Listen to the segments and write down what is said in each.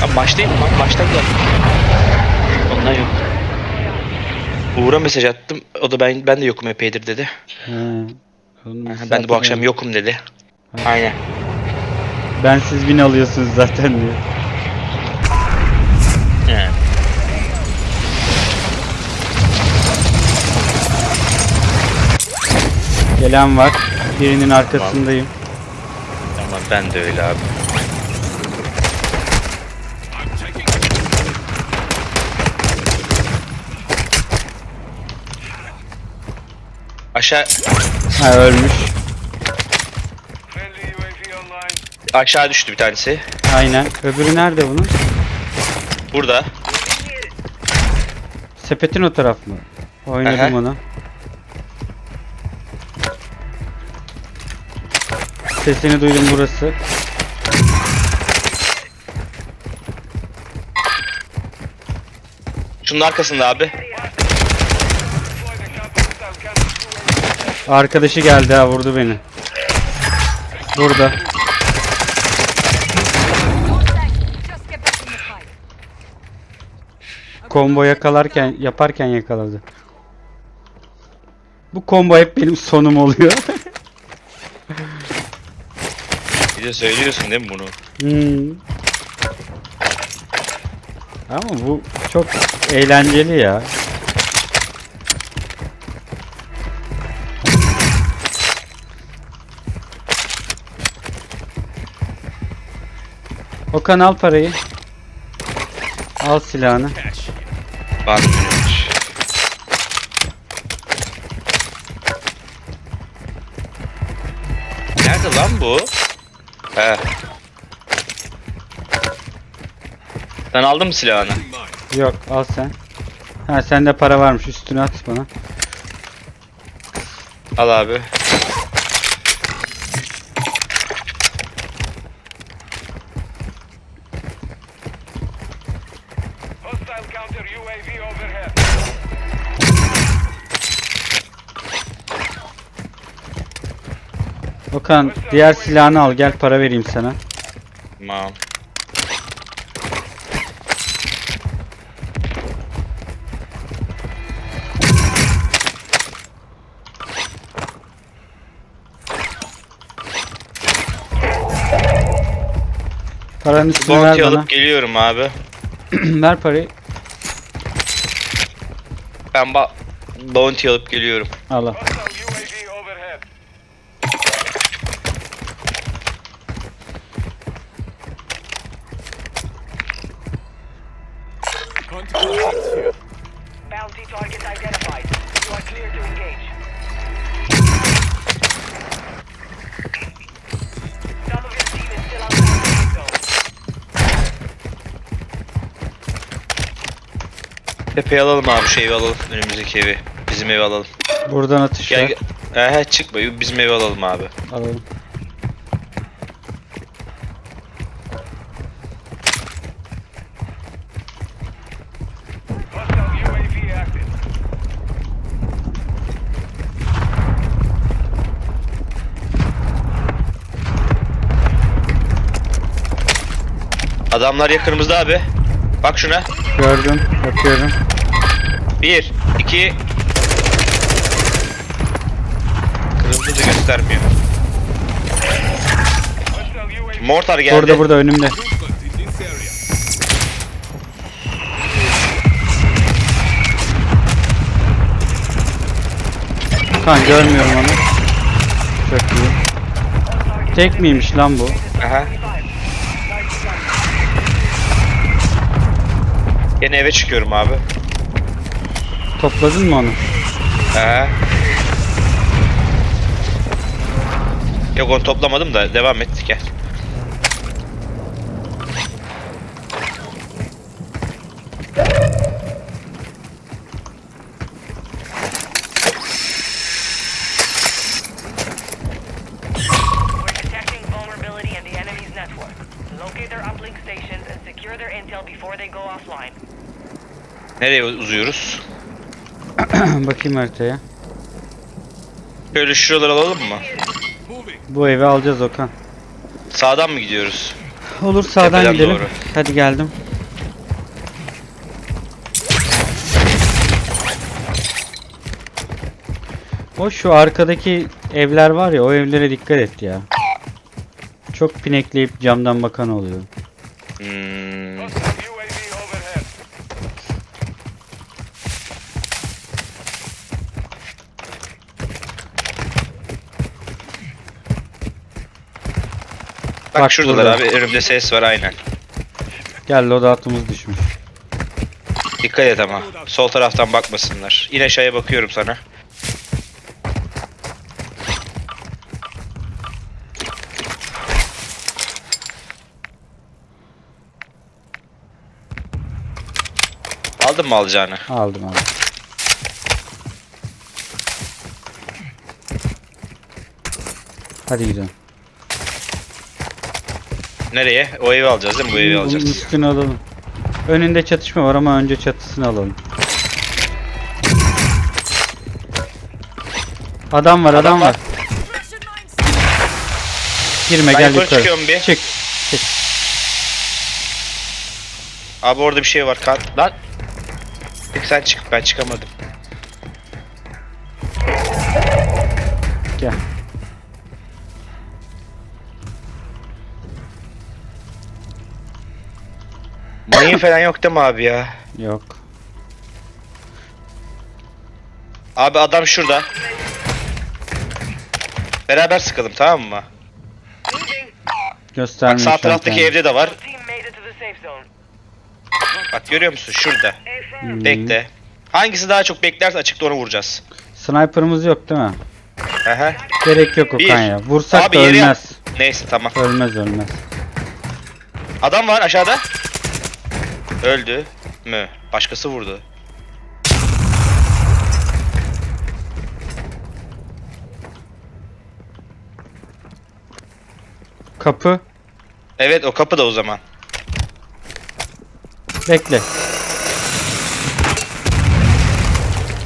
Ya başlayayım mı? Baştan da. Ondan yok. Uğur'a mesaj attım. O da ben ben de yokum epeydir dedi. He. Oğlum zaten Ben de bu akşam öyle. yokum dedi. Aynen. Ben siz win alıyorsunuz zaten diyor. He. Gelen var. Birinin arkasındayım. Tamam ben de öyle abi. Aşağı Ha ölmüş. Aşağı düştü bir tanesi. Aynen. Öbürü nerede bunun? Burada. Sepetin o taraf mı? Oynadım Aha. ona. Sesini duydum burası. Şunun arkasında abi. Arkadaşı geldi ha vurdu beni. Burada. Combo yakalarken yaparken yakaladı. Bu combo hep benim sonum oluyor. Bir de söylüyorsun değil mi bunu? Hmm. Ama bu çok eğlenceli ya. Okan al parayı. Al silahını. Mıymış? Nerede lan bu? He. Sen aldın mı silahını? Yok al sen. Ha sende para varmış üstüne at bana. Al abi. Okan diğer silahını al gel para vereyim sana. Tamam. Paranın üstünü ver Bounty bana. alıp geliyorum abi. ver parayı. Ben ba Bounty alıp geliyorum. Al al. Tepeyi alalım abi şu evi alalım. Önümüzdeki evi. Bizim evi alalım. Buradan atış Gel var. gel. He çıkma bizim evi alalım abi. Alalım. Adamlar yakınımızda abi. Bak şuna. Gördüm. Yapıyorum. Bir, iki. Kırıldı da göstermiyor. Mortar geldi. Burada burada önümde. Kan görmüyorum onu. Çok iyi. Tek miymiş lan bu? Aha. Yine eve çıkıyorum abi. Topladın mı onu? Aha. Yok onu toplamadım da devam ettik gel. We're detecting vulnerability in the enemy's network. their uplink stations and secure their intel before they go offline. Nereye uzuyoruz? Bakayım haritaya. Şöyle şuraları alalım mı? Bu evi alacağız Okan. Sağdan mı gidiyoruz? Olur sağdan Tepeden gidelim. doğru. Hadi geldim. O şu arkadaki evler var ya o evlere dikkat et ya. Çok pinekleyip camdan bakan oluyor. Hmm. Bak, Bak şuradalar burada. abi. Önümde ses var aynen. Gel loadout'umuz düşmüş. Dikkat et ama. Sol taraftan bakmasınlar. Yine aşağıya bakıyorum sana. Aldın mı alacağını? Aldım aldım. Hadi gidelim. Nereye? O evi alacağız değil mi? Bu evi Bunun alacağız. üstünü alalım. Önünde çatışma var ama önce çatısını alalım. Adam var, adam, var. var. Girme Ben gel yukarı yukarı. çıkıyorum bir. Çık. Abi orada bir şey var. Kan lan. Çık sen çık. Ben çıkamadım. Gel. Mayın falan yok değil mi abi ya? Yok. Abi adam şurada. Beraber sıkalım tamam mı? Göstermiyor Bak sağ şu an taraftaki kendini. evde de var. Bak görüyor musun? Şurada. Hmm. Bekle. Hangisi daha çok beklerse açıkta onu vuracağız. Sniper'ımız yok değil mi? Aha. Gerek yok Bir. Okan ya. Vursak Abi da yeri- ölmez. Neyse tamam. Ölmez ölmez. Adam var aşağıda. Öldü mü? Başkası vurdu. Kapı. Evet o kapıda o zaman. Bekle.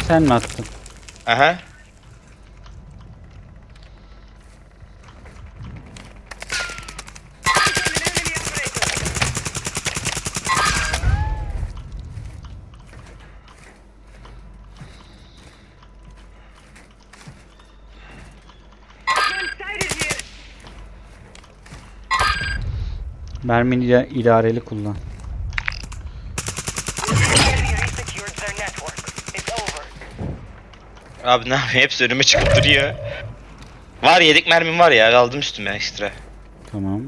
Sen mi attın? Aha. Mermini ida- idareli kullan. Abi ne yapayım hepsi önüme çıkıp duruyor. Var yedek mermim var ya aldım üstüme ekstra. Tamam.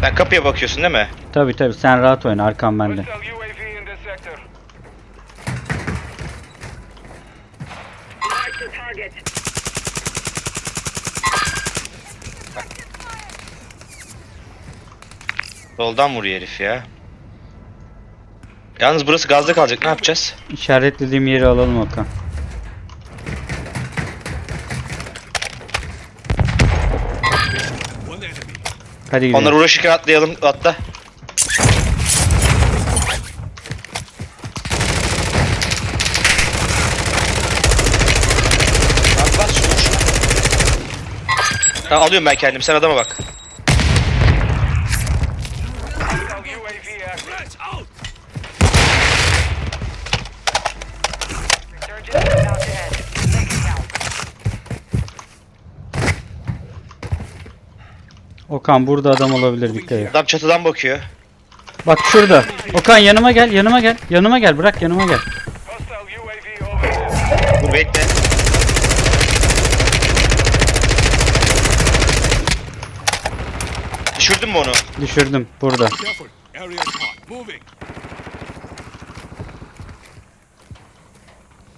Sen kapıya bakıyorsun değil mi? Tabi tabi sen rahat oyna arkam bende. Soldan vuruyor herif ya. Yalnız burası gazda kalacak ne yapacağız? İşaretlediğim yeri alalım Okan. Hadi gidelim. Onlar uğraşırken atlayalım atla. Tamam, alıyorum ben kendimi sen adama bak. Okan burada adam olabilir dikkat et. Adam çatıdan bakıyor. Bak şurada. Okan yanıma gel yanıma gel. Yanıma gel bırak yanıma gel. Dur bekle. Düşürdün mü onu? Düşürdüm burada.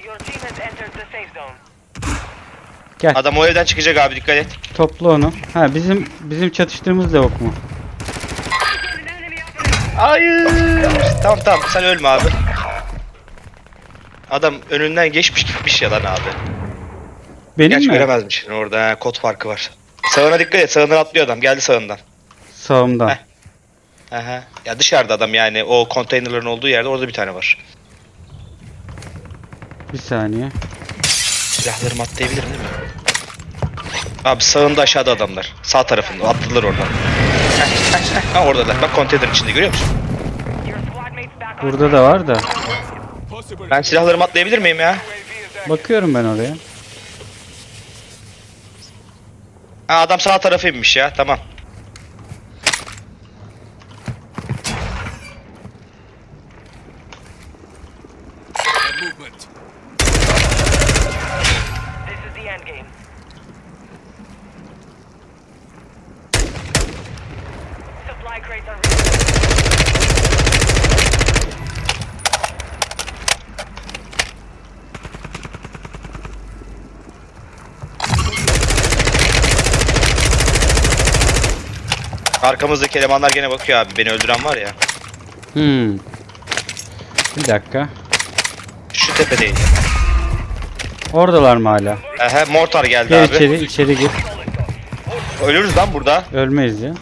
Your team has entered the safe zone. Gel Adam o evden çıkacak abi dikkat et. topla onu. Ha bizim bizim çatıştığımız da yok mu? Hayır. Tamam tamam sen ölme abi. Adam önünden geçmiş gitmiş yalan abi. Benim Gerçi mi? göremezmiş orada ha, kod farkı var. Sağına dikkat et. Sağından atlıyor adam. Geldi sağından. Sağımdan. Heh. Aha. Ya dışarıda adam yani. O konteynerların olduğu yerde orada bir tane var. Bir saniye. Silahlarımı atlayabilirim değil mi? Abi sağında aşağıda adamlar. Sağ tarafında. Attılar oradan. Ha oradalar. Bak konteynerin içinde görüyor musun? Burada da var da. Ben silahlarımı atlayabilir miyim ya? Bakıyorum ben oraya. Ha adam sağ tarafa inmiş ya. Tamam. movement. This is the end game. Arkamızdaki elemanlar gene bakıyor abi. Beni öldüren var ya. Hmm. Bir dakika. Şu tepedeydi. Oradalar mı hala? Aha mortar geldi Gel abi. içeri, içeri gir. Ölürüz lan burada. Ölmeyiz ya.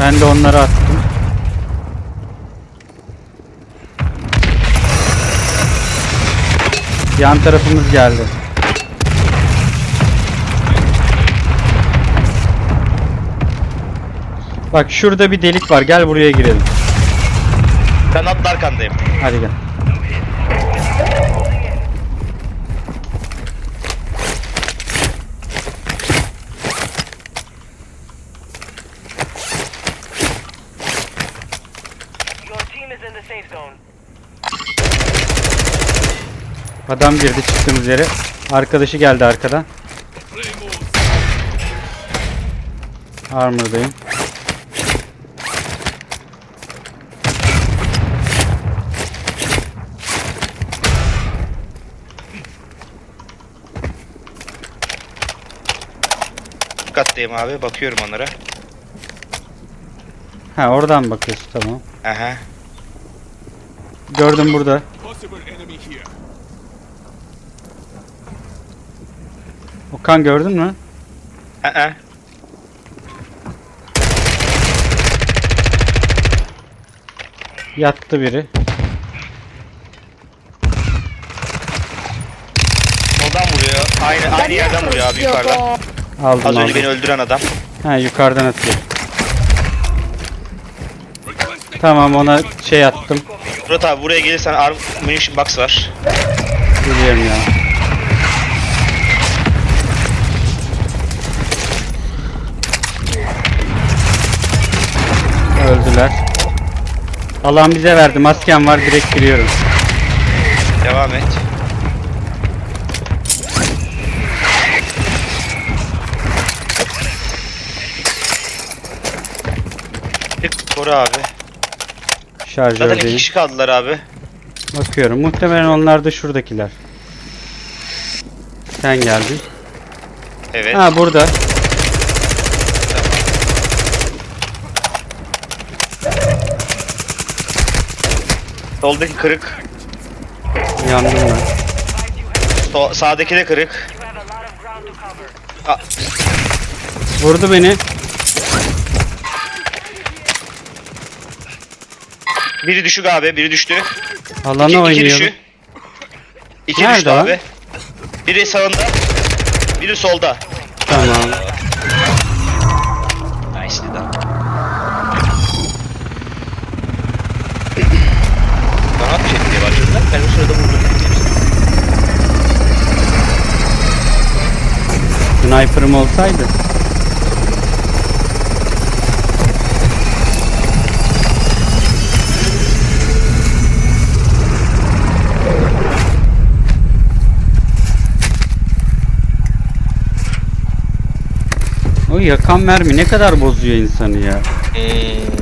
Ben de onları attım. Yan tarafımız geldi. Bak şurada bir delik var. Gel buraya girelim. Ben atlı arkandayım. Hadi gel. Your team is in the safe zone. Adam girdi çıktığımız yere. Arkadaşı geldi arkadan. Armor'dayım. Dikkatliyim abi. Bakıyorum onlara. Ha oradan bakıyorsun tamam. Aha. Gördüm burada. Okan gördün mü? Aha. Yattı biri. Soldan vuruyor. Aynı aynı yerden vuruyor abi yukarıdan. Aldım Az önce aldım. beni öldüren adam. Ha yukarıdan atıyor. Tamam ona şey attım. Murat abi buraya gelirsen arm munition box var. Biliyorum ya. Öldüler. Alan bize verdi. Maskem var direkt giriyorum. Devam et. Bir koru abi. Zaten iki Şarjördeyim. kişi kaldılar abi. Bakıyorum. Muhtemelen onlar da şuradakiler. Sen geldin. Evet. Ha burada. Soldaki kırık. Yandım ben. So- sağdaki de kırık. A Vurdu beni. biri düşük abi. Biri düştü. Alana İki, iki düşü. İki Nerede düştü abi. Biri sağında. Biri solda. Tamam. Sniper'ım olsaydı. O yakan mermi ne kadar bozuyor insanı ya. Hmm.